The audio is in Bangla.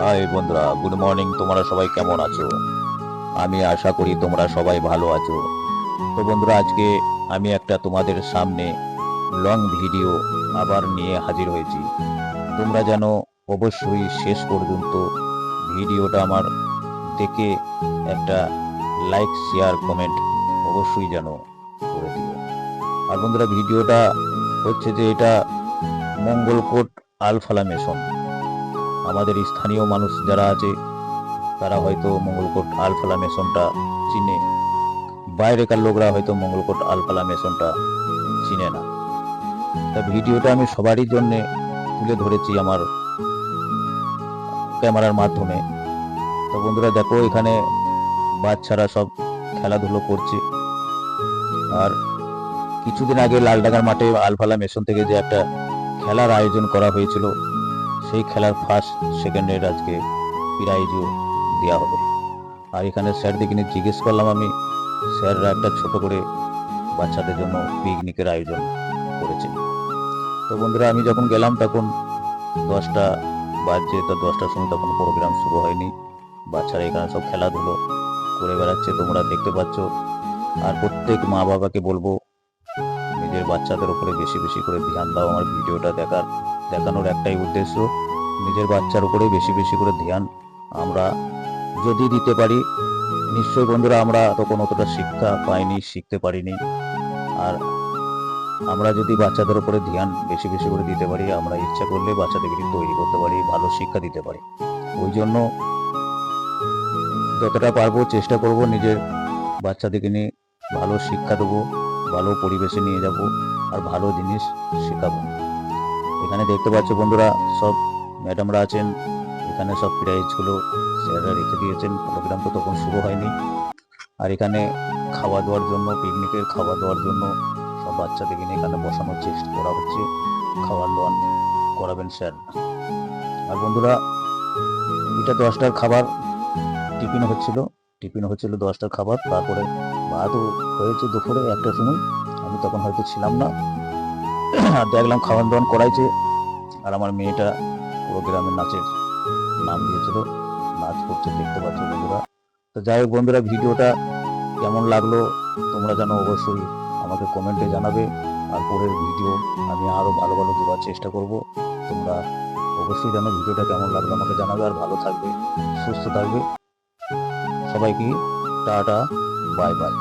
হাই বন্ধুরা, গুড মর্নিং, তোমরা সবাই কেমন আছো? আমি আশা করি তোমরা সবাই ভালো আছো। তো বন্ধুরা, আজকে আমি একটা তোমাদের সামনে লং ভিডিও আবার নিয়ে হাজির হয়েছি। তোমরা যেন অবশ্যই শেষ পর্যন্ত ভিডিওটা আমার দেখে একটা লাইক শেয়ার কমেন্ট অবশ্যই যেন করে দিও। আর বন্ধুরা, ভিডিওটা হচ্ছে যে এটা মঙ্গলকোট আলফালা মেশন আমাদের স্থানীয় মানুষ যারা আছে, তারা হয়তো মঙ্গলকোট আলফালা মেশনটা চিনে। বাইরেকার লোকরা হয়তো মঙ্গলকোট আলফালা মেশনটা চিনে না। তা ভিডিওটা আমি সবারই জন্য তুলে ধরেছি আমার ক্যামেরার মাধ্যমে। তো বন্ধুরা দেখো, এখানে বাচ্চারা সব খেলাধুলো করছে। আর কিছুদিন আগে লালডাঙ্গার মাঠে আলফালা মেশন থেকে যে একটা খেলার আয়োজন করা হয়েছিল সেই খেলার ফার্স্ট সেকেন্ডের আজকে প্রাইজও দেওয়া হবে। আর এখানে স্যার দেখিনি জিজ্ঞেস করলাম আমি, স্যাররা একটা ছোট করে বাচ্চাদের জন্য পিকনিকের আয়োজন করেছে। তো বন্ধুরা, আমি যখন গেলাম তখন দশটা বাজছে, তো দশটার সময় তখন প্রোগ্রাম শুরু হয়নি। বাচ্চারা এখানে সব খেলাধুলো করে বেড়াচ্ছে, তোমরা দেখতে পাচ্ছ। আর প্রত্যেক মা বাবাকে বলব, নিজের বাচ্চাদের উপরে বেশি বেশি করে ধ্যান দাও। আমার ভিডিওটা দেখার দেখানোর একটাই উদ্দেশ্য, নিজের বাচ্চার উপরে বেশি বেশি করে ধ্যান। আমরা যদি দিতে পারি, নিশ্চয়ই বন্ধুরা আমরা তখন অতটা শিক্ষা পাইনি, শিখতে পারিনি। আর আমরা যদি বাচ্চাদের উপরে ধ্যান বেশি বেশি করে দিতে পারি, আমরা ইচ্ছা করলে বাচ্চাদেরকে তৈরি করতে পারি, ভালো শিক্ষা দিতে পারি। ওই জন্য যতটা পারব চেষ্টা করব নিজের বাচ্চাদেরকে নিয়ে ভালো শিক্ষা দেবো, ভালো পরিবেশে নিয়ে যাব, আর ভালো জিনিস শেখাবো। এখানে দেখতে পাচ্ছ বন্ধুরা, সব ম্যাডামরা আছেন। এখানে সব প্রাইজগুলো স্যাররা রেখে দিয়েছেন। প্রোগ্রাম তো তখন শুরু হয়নি। আর এখানে খাওয়া দাওয়ার জন্য পিকনিকের খাওয়া দাওয়ার জন্য সব বাচ্চাদেরকে নিয়ে এখানে বসানোর চেষ্টা করা হচ্ছে। খাওয়া দাওয়া করাবেন স্যার। আর বন্ধুরা, এটা দশটার খাবার। টিফিন হচ্ছিল টিফিন হচ্ছিল দশটার খাবার। তারপরে ভাতও হয়েছে দুপুরে একটার সময়। আমি তখন হয়তো ছিলাম না। আর দেখলাম খাওয়ান দাওয়ান করাইছে, আর আমার মেয়েটা পুরো গ্রামের নাচের নাম দিয়েছিল, নাচ করছে, দেখতে পাচ্ছ বন্ধুরা। তো যাই হোক বন্ধুরা, ভিডিওটা কেমন লাগল তোমরা যেন অবশ্যই আমাকে কমেন্টে জানাবে, আর পরের ভিডিও আমি আরও ভালো ভালো দেওয়ার চেষ্টা করব। তোমরা অবশ্যই যেন ভিডিওটা কেমন লাগল আমাকে জানাবে, আর ভালো থাকবে, সুস্থ থাকবে। সবাইকে টাটা, বাই বাই।